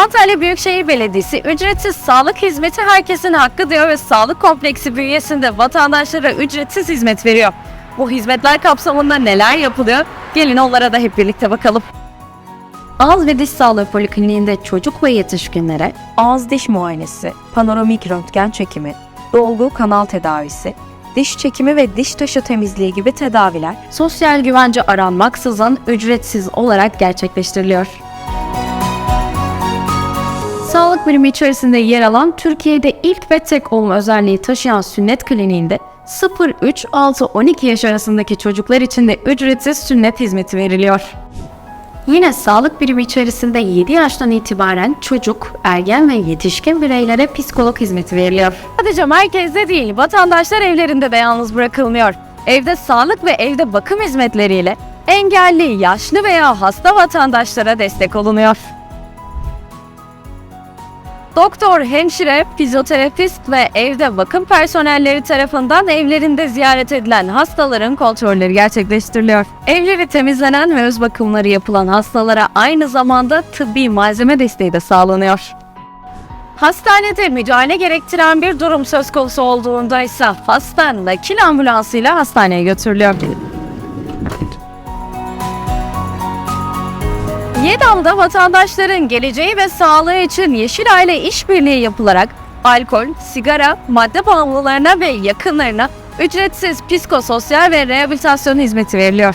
Antalya Büyükşehir Belediyesi ücretsiz sağlık hizmeti herkesin hakkı diyor ve sağlık kompleksi bünyesinde vatandaşlara ücretsiz hizmet veriyor. Bu hizmetler kapsamında neler yapılıyor? Gelin onlara da hep birlikte bakalım. Ağız ve diş sağlığı polikliniğinde çocuk ve yetişkinlere ağız diş muayenesi, panoramik röntgen çekimi, dolgu kanal tedavisi, diş çekimi ve diş taşı temizliği gibi tedaviler sosyal güvence aranmaksızın ücretsiz olarak gerçekleştiriliyor. Sağlık birimi içerisinde yer alan Türkiye'de ilk ve tek olma özelliği taşıyan sünnet kliniğinde 0-3-6-12 yaş arasındaki çocuklar için de ücretsiz sünnet hizmeti veriliyor. Yine sağlık birimi içerisinde 7 yaştan itibaren çocuk, ergen ve yetişkin bireylere psikolog hizmeti veriliyor. Sadece merkezde değil, vatandaşlar evlerinde de yalnız bırakılmıyor. Evde sağlık ve evde bakım hizmetleriyle engelli, yaşlı veya hasta vatandaşlara destek olunuyor. Doktor, hemşire, fizyoterapist ve evde bakım personelleri tarafından evlerinde ziyaret edilen hastaların kontrolleri gerçekleştiriliyor. Evleri temizlenen ve öz bakımları yapılan hastalara aynı zamanda tıbbi malzeme desteği de sağlanıyor. Hastanede müdahale gerektiren bir durum söz konusu olduğunda ise hasta nakil ambulansıyla hastaneye götürülüyor. Yedam'da vatandaşların geleceği ve sağlığı için Yeşil Aile işbirliği yapılarak alkol, sigara, madde bağımlılarına ve yakınlarına ücretsiz psikososyal ve rehabilitasyon hizmeti veriliyor.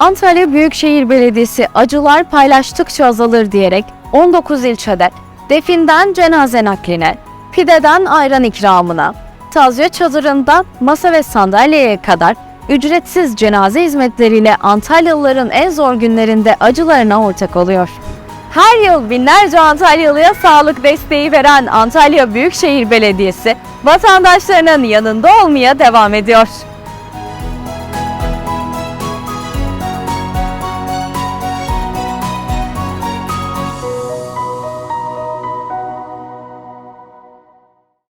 Antalya Büyükşehir Belediyesi acılar paylaştıkça azalır diyerek 19 ilçede definden cenaze nakline, pideden ayran ikramına, taziye çadırından masa ve sandalyeye kadar ücretsiz cenaze hizmetleriyle Antalyalıların en zor günlerinde acılarına ortak oluyor. Her yıl binlerce Antalyalıya sağlık desteği veren Antalya Büyükşehir Belediyesi vatandaşlarının yanında olmaya devam ediyor.